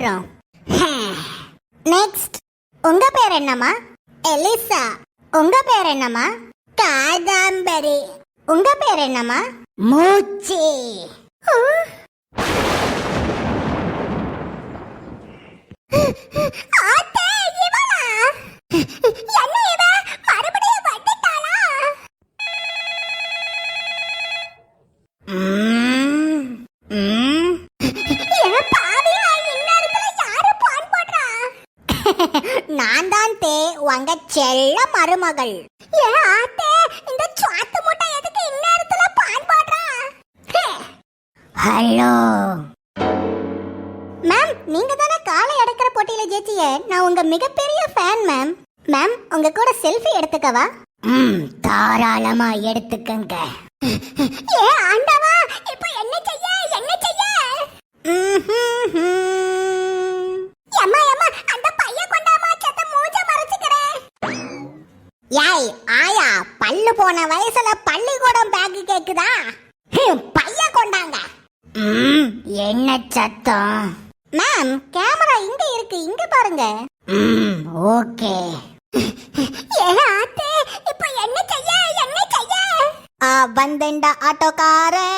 கூப்பிடுறோம் நெக்ஸ்ட் உங்க பேர் என்னம்மா? எலிசா உங்க பேர் என்னம்மா? காதாம்பரி. உங்க பேர் என்னம்மா? மூச்சி. ஆத்தே, நான் தான் தே உங்க செல்ல மருமகள். ஏன் ஆத்தே இந்த சுவாத்து முட்டை எதுக்கு இந்நேரத்துல பான் போடுறா? ஹலோ. மேம் நீங்க தானே காலை அடக்கிற போட்டியில ஜெயிச்சிய. நான் உங்க மிகப்பெரிய ஃபேன் மேம். மேம் உங்க கூட செல்ஃபி எடுத்துக்கவா? ம் தாராளமா எடுத்துக்கங்க. ஏ ஆண்டவா இப்போ என்ன செய்ய? என்ன செய்ய? அம்மா போன வயசுல பள்ளிக்கூடம் பேக் கேக்குதா? பைய கொண்டாங்க. என்ன சத்தம்? மேம் கேமரா இங்க இருக்கு இங்க பாருங்க. ஓகே. ஆத்தே இப்போ என்ன செய்ய என்ன செய்ய? ஆ வந்தேன்டா ஆட்டோக்காரன்.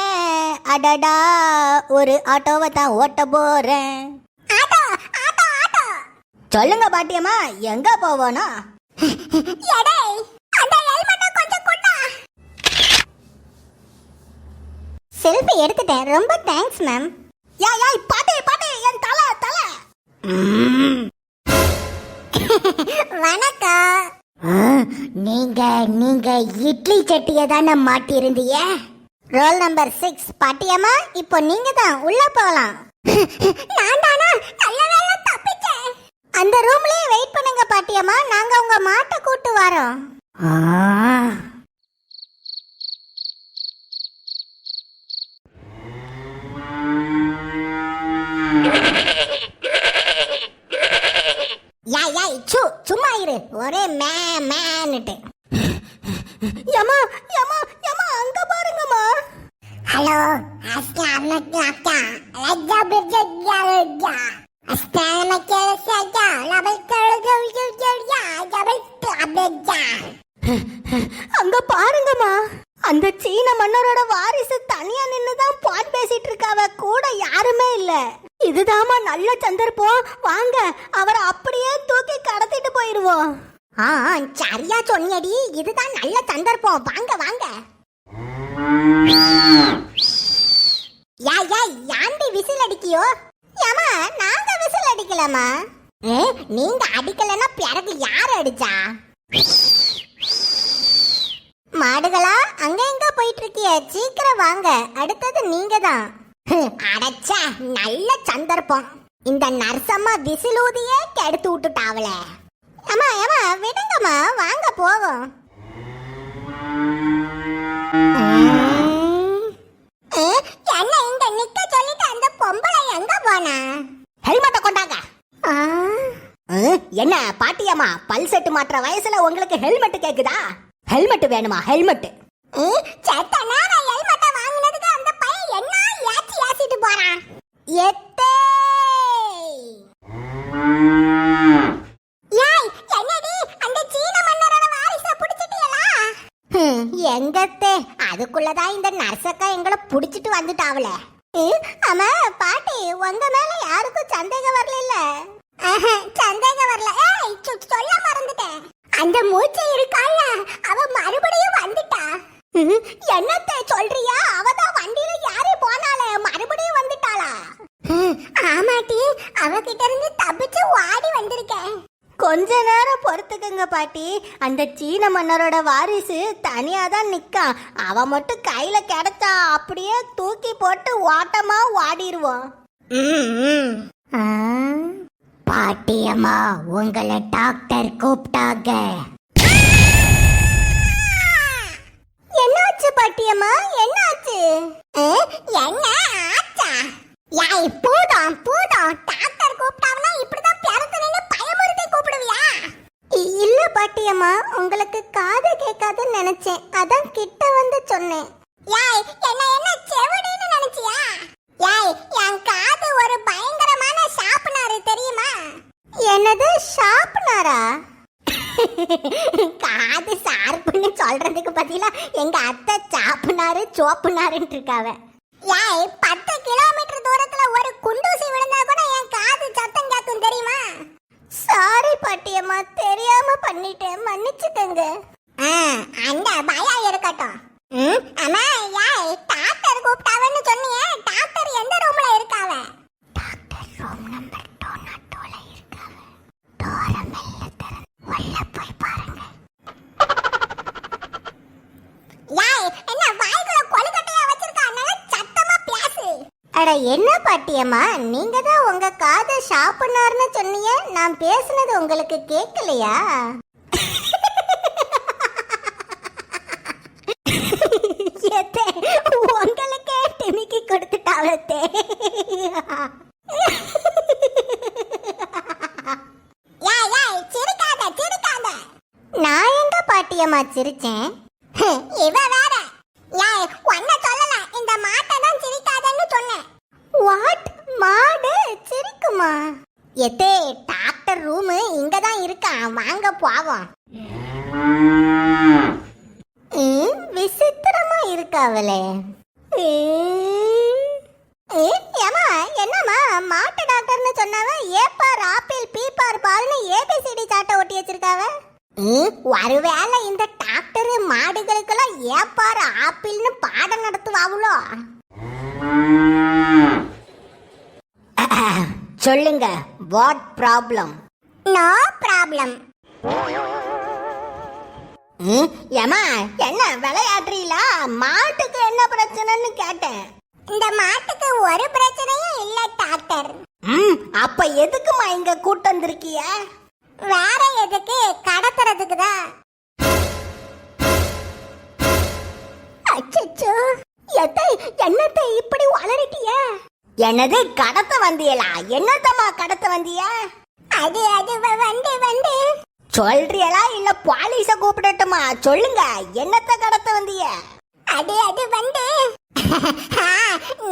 அடடா ஒரு ஆட்டோவை தான் ஓட்ட போறேன். Auto auto auto. சொல்லுங்க பாட்டியம்மா எங்க போவோனா எடே அந்த ஹெல்மெட்டை கொஞ்சம் கொண்டா செல்ஃபி எடுத்துட்டேன். ரொம்ப தேங்க்ஸ் மேம் யா யா பாட்டி பாட்டி என் தலை தலை. வணக்கம். நீங்க நீங்க இட்லி சட்டியை தானே மாட்டிருந்தீங்க? ரோல் நம்பர் சிக்ஸ் பாட்டியம்மா இப்போ நீங்க தான் உள்ள போகலாம். நான் தானா? நல்ல தப்பிச்சேன். அந்த ரூம்லயே வெயிட் பண்ணுங்க பாட்டியம்மா. நாங்க உங்க மாட்டை கூட்டு வரோம். யாய் யா சு சும்மா இரு. ஒரே மே மேன்னுட்டு. யமா யமா யமா அங்க பாருங்கம்மா. ஹலோ அஸ்லாமக்கு அக்கா. லஜ்ஜா பிர்ஜா லஜ்ஜா அஸ்லாமக்கு லஜ்ஜா லபல் கழுஜா ஜபல் அபஜா அங்க பாருங்கம்மா. அந்த சீன மன்னரோட வாரிசு தனியா நின்னு தான் பாட் பேசிட்டு இருக்காவ கூட யாருமே இல்லை. இதுதாம்மா நல்ல சந்தர்ப்பம். வாங்க அவரை அப்படியே தூக்கி கடத்திட்டு போயிருவோம் ஆ சரியா சொன்னியடி இதுதான் நல்ல சந்தர்ப்பம். வாங்க வாங்க. யா யா யாண்டி விசில் அடிக்கியோ? ஏமா நாங்க விசில் அடிக்கலமா ஏ நீங்க அடிக்கலன்னா பிறகு யார் அடிச்சா? மாடுகளா அங்க எங்க போயிட்டு இருக்கிய. சீக்கிரம் வாங்க. அடுத்தது நீங்க தான் அடச்சா நல்ல சந்தர்ப்பம். இந்த நர்சம்மா விசிலூதியே கெடுத்து விட்டுட்டாவல அம்மா ஏமா விடுங்கம்மா வாங்க போவோம். என்ன இங்க நிக்க சொல்லிட்டு அந்த பொம்பளை எங்க போனா? ஹெல்மெட்டை கொண்டாங்க. என்ன பாட்டியம்மா பல் செட்டு மாற்ற வயசுல உங்களுக்கு ஹெல்மெட் கேக்குதா? ஹெல்மெட் வேணுமா ஹெல்மெட் செத்த நேரம் எத்தே ஏய் என்னடி? அந்த சீன மன்னரோட வாரிசை புடிச்சிட்டீங்களா எங்கத்தே? அதுக்குள்ளதான் இந்த நர்சக்கா எங்களை புடிச்சிட்டு வந்துட்டாவல ஆமா பாட்டி உங்க மேல யாருக்கும் சந்தேகம் வரல சந்தேகம் வரல. ஏய் சொல்ல மறந்துட்டேன். அந்த மூச்சை இருக்கால அவ மறுபடியும் வந்துட்டா. என்னத்தை சொல்றியா? அவதான் வண்டியில யாரு போனாலே மறுபடியும் ஆமாட்டி அவகிட்ட இருந்து தப்பிச்சு ஓடி வந்திருக்கேன். கொஞ்ச நேரம் பொறுத்துக்குங்க பாட்டி. அந்த சீன மன்னரோட வாரிசு தனியா தான் நிக்கான். அவன் மட்டும் கையில கிடைச்சா அப்படியே தூக்கி போட்டு ஓட்டமா ஓடிடுவோம் பாட்டியம்மா உங்களை டாக்டர் கூப்பிட்டாங்க. என்னாச்சு பாட்டியம்மா என்னாச்சு? என்ன? யாருக்குன்னு சொல்றதுக்கு பதிலா எங்க அத்தை சாப்புனாரு சோப்புனாருன்னு இருக்காவ ஏய் பத்து கிலோமீட்டர் தூரத்துல ஒரு குண்டூசி விழுந்தா கூட என் காது சத்தம் கேட்கும் தெரியுமா? சாரி பாட்டியம்மா தெரியாம பண்ணிட்டேன் மன்னிச்சுக்கங்க. அந்த பயம் இருக்கட்டும். ம், அம்மா ஏய் டாக்டர் கூப்பிட்டாவன்னு சொன்னியே டாக்டர் எந்த ரூம்ல இருக்காவ? என்ன பாட்டியம்மா? நீங்க தான் உங்க காதை ஷாப்புனார்னு சொன்னீங்க. நான் பேசுனது உங்களுக்கு கேட்கலையா? உங்களுக்கே டிமிக்கி கொடுத்துட்டாவத்தே நான் எங்க பாட்டியம்மா சிரிச்சேன்? விசித்திரமா இருக்காவளே ஏமா என்னம்மா மாட்டு டாக்டர்னு சொன்னாவ ஏப்பார் ஆப்பிள் பீப்பார் பால்னு ஏபிசிடி சாட்டை ஒட்டி வச்சிருக்காவ? ஒருவேளை இந்த டாக்டர் மாடுகளுக்கெல்லாம் ஏப்பார் ஆப்பிள்னு பாடம் நடத்துவாவுளோ? சொல்லுங்க வாட் ப்ராப்ளம் நோ ப்ராப்ளம் ஏமா என்ன விளையாடுறீங்களா மாட்டுக்கு என்ன பிரச்சனைன்னு கேட்டேன். இந்த மாட்டுக்கு ஒரு பிரச்சனையும் இல்ல டாக்டர். ம் அப்ப எதுக்குமா இங்க கூட்டு வந்திருக்கிய? வேற எதுக்கு? கடத்துறதுக்கு தான். அச்சச்சோ எத்தை என்னத்தை இப்படி வளரிட்டிய? என்னது கடத்த வந்தியலா? என்னத்தம்மா கடத்த வந்திய? அது அது வந்து வந்து சொல்றியலா இல்ல பாலிச கூப்பிடட்டுமா? சொல்லுங்க. என்னத்த கடத்த வந்திய அது அது வந்து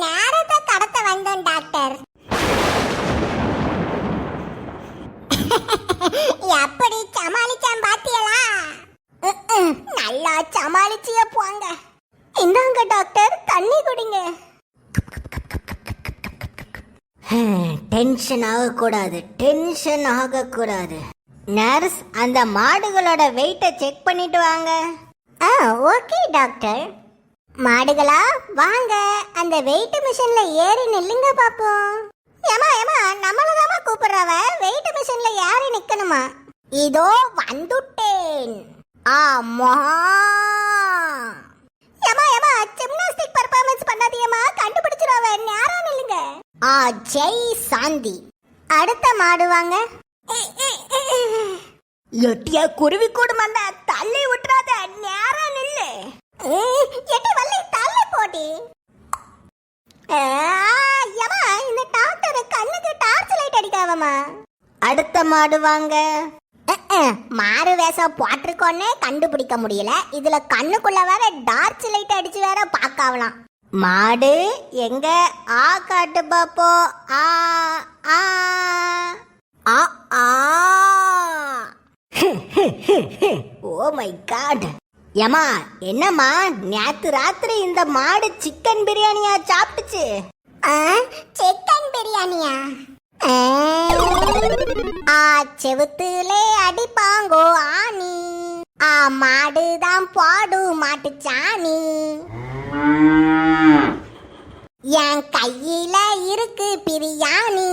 நேரத்தை கடத்த வந்தோம் டாக்டர். எப்படி சமாளிச்சான் பாத்தியலா? நல்லா சமாளிச்சிய போங்க. இந்தாங்க டாக்டர். தண்ணி குடிங்க. டென்ஷன் ஆகக்கூடாது. டென்ஷன் ஆகக்கூடாது. நர்ஸ் அந்த மாடுகளோட வெயிட்டை செக் பண்ணிட்டு வாங்க. ஆ ஓகே டாக்டர் மாடுகளா வாங்க. அந்த வெயிட் மிஷின்ல ஏறி நில்லுங்க பாப்போம். ஏமா ஏமா நம்மள தாமா கூப்பிடுறவ? வெயிட் மிஷின்ல ஏறி நிக்கணுமா? இதோ வந்துட்டேன். ஆமா. ஏமா ஏமா ஜிம்னாஸ்டிக் பெர்ஃபார்மன்ஸ் பண்ணாதீயம்மா கண்டுபிடிச்சிருவ நேரா நில்லுங்க. ஆ ஜெய் சாந்தி. அடுத்த மாடு வாங்க. எட்டியா குருவி கூடும் அந்த தள்ளி விட்டுறாத நேரா நில்லு. எட்டி வள்ளி தள்ளி போடி. யமா இந்த டாக்டர் கண்ணுக்கு டார்ச் லைட் அடிக்காவமா அடுத்த மாடு வாங்க. மாறு வேஷம் போட்டிருக்கோன்னே கண்டுபிடிக்க முடியல. இதுல கண்ணுக்குள்ள வேற டார்ச் லைட் அடிச்சு வேற பார்க்காவலாம். மாடு எங்க? ஆ காட்டு பாப்போ. ஆ ஆ. ஆ ஆ. ஓ மை காட் ஏமா என்னம்மா? நேத்து ராத்திரி இந்த மாடு சிக்கன் பிரியாணியா சாப்பிட்டுச்சு? சிக்கன் பிரியாணியா? ஆ. செவுத்துலே அடிப்பாங்கோ ஆணி. ஆ மாடுதான் பாடு மாட்டு சாணி. என் கையில இருக்கு பிரியாணி.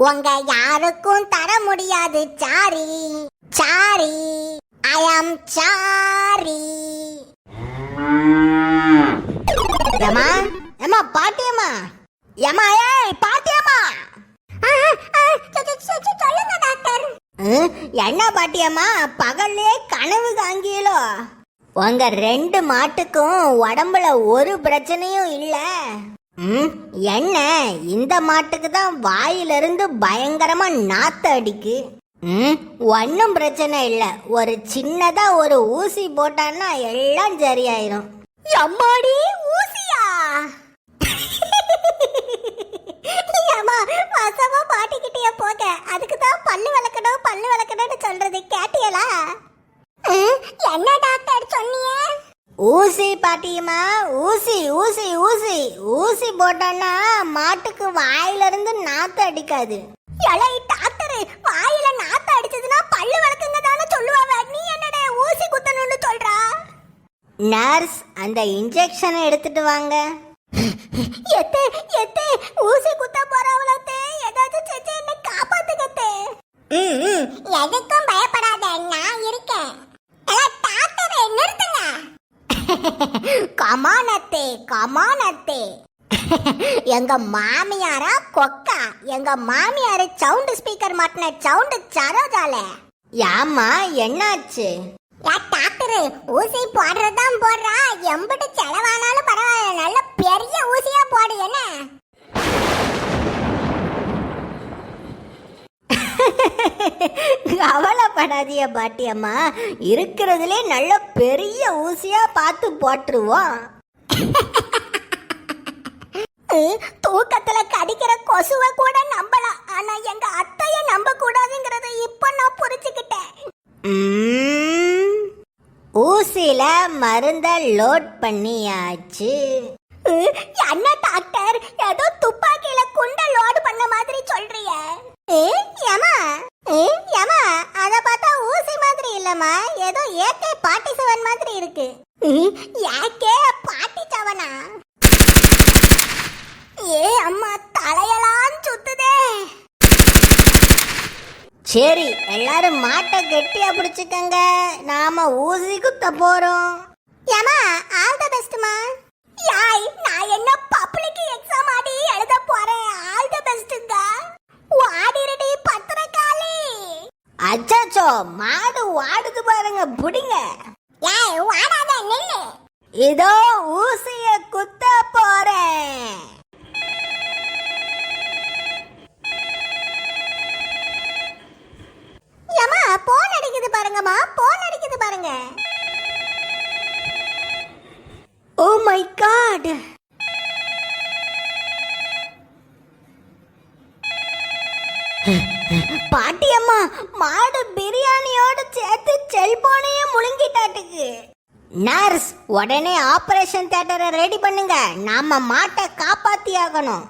உங்க யாருக்கும் தர முடியாது sorry. Sorry. I am sorry. ஏமா ஏமா பாட்டியம்மா? ஏமா ஏய் பாட்டியம்மா? சொல்லுங்க டாக்டர். என்ன பாட்டியம்மா? பகல்லே கனவு காங்கியலோ உங்க ரெண்டு மாட்டுக்கும் உடம்புல ஒரு பிரச்சனையும் இல்லை. என்ன இந்த மாட்டுக்கு தான் வாயிலிருந்து பயங்கரமா நாத்த அடிக்கு? ஒன்றும் பிரச்சனை இல்லை. ஒரு சின்னதா ஒரு ஊசி போட்டான்னா எல்லாம் சரியாயிரும். எம்மாடி ஊசியா? ஏமா வசமா மாட்டிக்கிட்டே போக. அதுக்கு தான் பல்லு விளக்கணும் பல்லு விளக்கணும்னு சொல்றது. கேட்டியலா? என்ன டாக்டர் சொன்னியே பாட்டியம்மா ஊசி ஊசி ஊசி. ஊசி போட்டோன்னா மாட்டுக்கு வாயில இருந்து நாத்து அடிக்காது. எலை டாக்டர் வாயில நாத்து அடிச்சதுன்னா பல்லு விளக்குங்க தானே சொல்லுவாங்க நீ என்னடா ஊசி குத்தணும்னு சொல்றா? நர்ஸ் அந்த இன்ஜெக்ஷனை எடுத்துட்டு வாங்க. எத்தே எத்தே ஊசி குத்த போறவளத்தே ஏதாச்சும் செஞ்சு என்ன காப்பாத்துக்கத்தே எதுக்கும் பயப்படாத நான் இருக்கேன் டாக்டர் நிறுத்துங்க கமானத்தே எங்க மாமியாரா கொக்கா. எங்க மாமியாரு சவுண்ட் ஸ்பீக்கர் மாட்டின சவுண்ட் சரோஜால. யாமா என்னாச்சு? யா டாக்டர் ஊசி போடுறதுதான் போடுறா. எம்பிட்டு செலவானாலும் பரவாயில்ல. நல்ல பெரிய ஊசியா போடு என்ன? கவலைப்படாதிய பாட்டியம்மா. இருக்கிறதுலே நல்ல பெரிய ஊசியா பார்த்து போட்டுருவோம். தூக்கத்துல கடிக்கிற கொசுவை கூட நம்பலாம் ஆனா எங்க அத்தைய நம்ப கூடாதுங்கறத இப்ப நான் புரிஞ்சுக்கிட்டேன். ஊசியில மருந்த லோட் பண்ணியாச்சு. என்ன டாக்டர்? ஏதோ துப்பாக்கியில குண்ட லோடு பண்ண மாதிரி சொல்றிய. ஏமா ஏமா அத பார்த்தா ஊசி மாதிரி இல்லம்மா. ஏதோ ஏகே பாட்டி செவன் மாதிரி இருக்கு. ஏகே பாட்டி செவனா ஏ அம்மா தலையெல்லாம் சுத்துதே. சரி எல்லாரும் மாட்டை கெட்டியா பிடிச்சுக்கங்க. நாம ஊசி குத்த போறோம். ஏமா ஆல் தி பெஸ்ட்மா யாய் நான் என்ன பப்ளிக் எக்ஸாம் ஆடி எழுத போறேன். ஆல் தி பெஸ்ட்ங்க வாடிரடி பத்திரக்காளி. அச்சச்சோ மாடு வாடுது பாருங்க புடிங்க. ஏய் வாடாத நில்லு. இதோ ஊசிய குத்த போறேன். ஏமா போன் அடிக்குது பாருங்கம்மா போன் அடிக்குது பாருங்க. Oh ஓ மை காட் பாட்டியம்மா மாடு பிரியாணியோட சேர்த்து செல்போனையும் முழுங்கிட்டாட்டுக்கு. நர்ஸ் உடனே ஆபரேஷன் தியேட்டரை ரெடி பண்ணுங்க. நாம மாட்டை காப்பாத்தி ஆகணும்